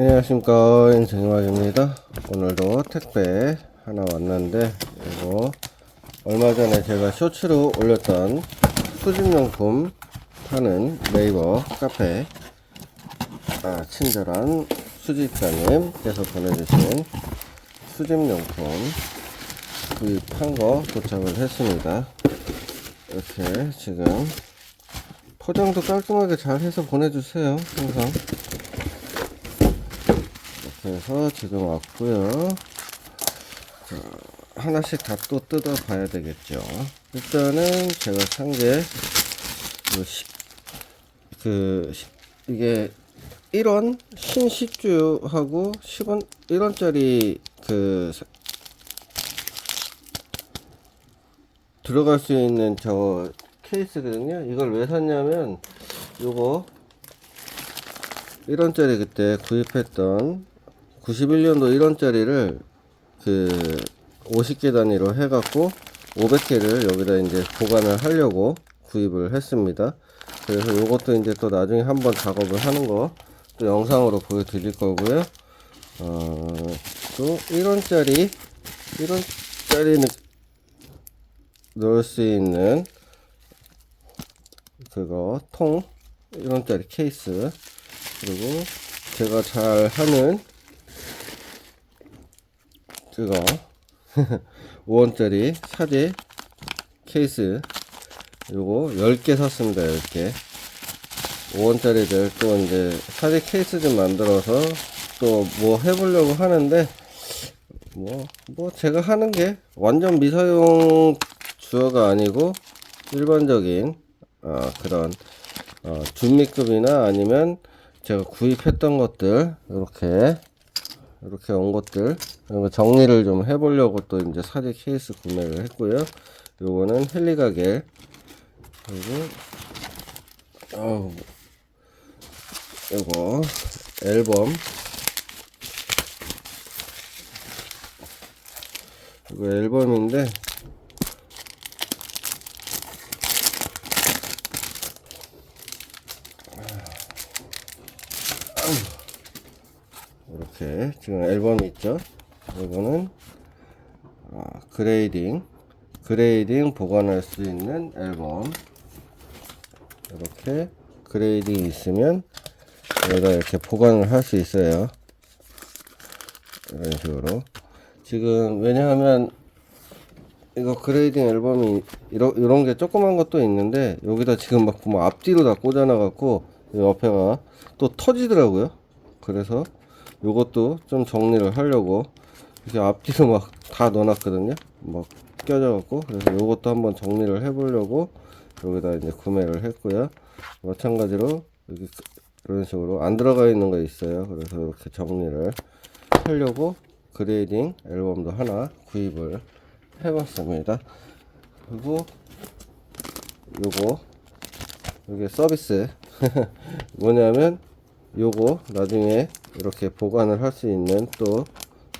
안녕하십니까. 인생음악입니다. 오늘도 택배 하나 왔는데 이거 얼마 전에 제가 쇼츠로 올렸던 수집용품 파는 네이버 카페 아, 친절한 수집자님께서 보내주신 수집용품 구입한 거 도착을 했습니다. 이렇게 지금 포장도 깔끔하게 잘 해서 보내주세요 항상 해서 지금 왔고요 자, 하나씩 다 또 뜯어 봐야 되겠죠 일단은 제가 산 게 그, 시- 그 시- 이게 1원 신식주하고 10원 1원짜리 그 사- 들어갈 수 있는 저 케이스거든요. 이걸 왜 샀냐면 요거 1원짜리 그때 구입했던 91년도 1원짜리를 그 50개 단위로 해갖고 500개를 여기다 이제 보관을 하려고 구입을 했습니다. 그래서 요것도 이제 또 나중에 한번 작업을 하는 거 또 영상으로 보여드릴 거고요. 어, 또 1원짜리 1원짜리는 넣을 수 있는 그거 통 1원짜리 케이스 그리고 제가 잘 하는 그거. 5원짜리 사제 케이스. 요거 10개 샀습니다 10개. 5원짜리들 또 이제 사제 케이스 좀 만들어서 또 뭐 해보려고 하는데 뭐, 뭐, 제가 하는 게 완전 미사용 주어가 아니고 일반적인, 어, 그런, 어, 준미급이나 아니면 제가 구입했던 것들, 이렇게, 이렇게 온 것들, 정리를 좀 해보려고 또 이제 사제 케이스 구매를 했고요. 요거는 헬리가겔, 그리고, 어우, 요거, 앨범, 이거 앨범인데 이렇게 지금 앨범이 있죠? 이거는 아, 그레이딩 그레이딩 보관할 수 있는 앨범. 이렇게 그레이딩 있으면 여기다 이렇게 보관을 할 수 있어요. 이런 식으로. 지금 왜냐하면 이거 그레이딩 앨범이 이런 이런 게 조그만 것도 있는데 여기다 지금 막 보면 앞뒤로 다 꽂아놔 갖고 옆에가 또 터지더라고요. 그래서 요것도 좀 정리를 하려고 이렇게 앞뒤로 막 다 넣어놨거든요. 막 껴져 갖고 그래서 요것도 한번 정리를 해 보려고 여기다 이제 구매를 했고요. 마찬가지로 여기 이런 식으로 안 들어가 있는 거 있어요. 그래서 이렇게 정리를 하려고 그레이딩 앨범도 하나 구입을 해봤습니다. 그리고 요거 이게 서비스 뭐냐면 요거 나중에 이렇게 보관을 할 수 있는 또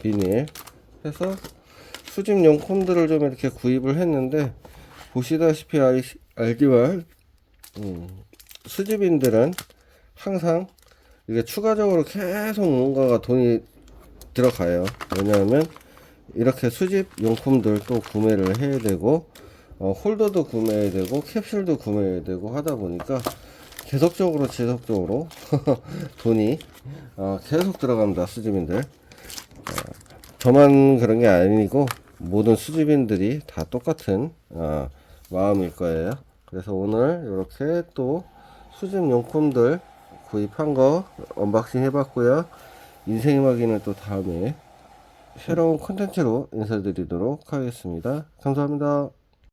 비닐 해서 수집 용품들을 좀 이렇게 구입을 했는데 보시다시피 알, 알지만 음, 수집인들은 항상 이게 추가적으로 계속 뭔가가 돈이 들어가요. 왜냐하면 이렇게 수집 용품들 또 구매를 해야 되고 어, 홀더도 구매해야 되고 캡슐도 구매해야 되고 하다 보니까 계속적으로 지속적으로 돈이 어, 계속 들어갑니다 수집인들 어, 저만 그런 게 아니고 모든 수집인들이 다 똑같은 어, 마음일 거예요 그래서 오늘 이렇게 또 수집 용품들 구입한 거 언박싱 해봤고요 인생이마기는 또 다음에 새로운 콘텐츠로 인사드리도록 하겠습니다. 감사합니다.